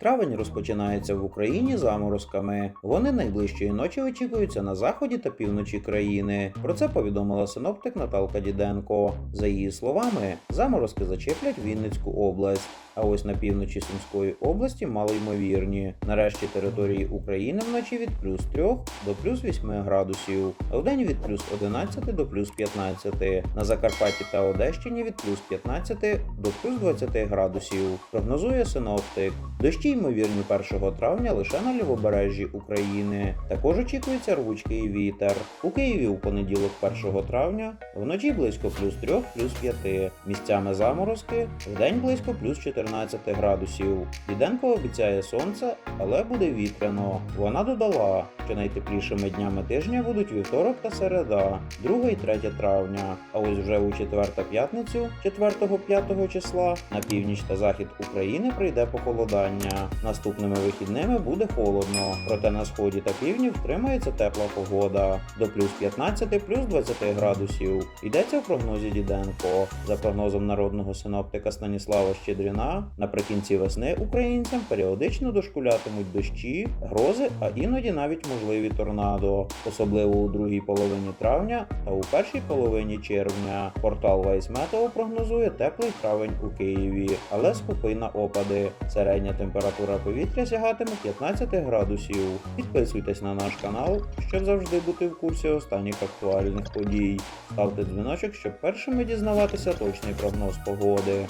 Травень розпочинається в Україні заморозками. Вони найближчої ночі очікуються на заході та півночі країни. Про це повідомила синоптик Наталка Діденко. За її словами, заморозки зачеплять Вінницьку область. А ось на півночі Сумської області малоймовірні. Нарешті території України вночі від плюс 3 до плюс 8 градусів, а вдень від плюс 11 до плюс 15. На Закарпатті та Одещині від плюс 15 до плюс 20 градусів. Прогнозує синоптик. Дощі ймовірні 1 травня лише на лівобережжі України. Також очікується рвучкий вітер. У Києві у понеділок 1 травня вночі близько плюс 3, плюс 5. Місцями заморозки, вдень близько плюс 14 градусів. Діденко обіцяє сонце, але буде вітряно. Вона додала, що найтеплішими днями тижня будуть вівторок та середа, 2 і 3 травня. А ось вже у четвер та п'ятницю, 4-5 числа, на північ та захід України прийде похолодання. Наступними вихідними буде холодно, проте на сході та півдні втримається тепла погода до плюс 15, плюс 20 градусів. Йдеться в прогнозі Діденко. За прогнозом народного синоптика Станіслава Щедріна, наприкінці весни українцям періодично дошкулятимуть дощі, грози, а іноді навіть можливі торнадо, особливо у другій половині травня та у першій половині червня. Портал Meteo прогнозує теплий травень у Києві, але скупий на опади. Середня температура повітря сягатиме 15 градусів. Підписуйтесь на наш канал, щоб завжди бути в курсі останніх актуальних подій. Ставте дзвіночок, щоб першими дізнаватися точний прогноз погоди.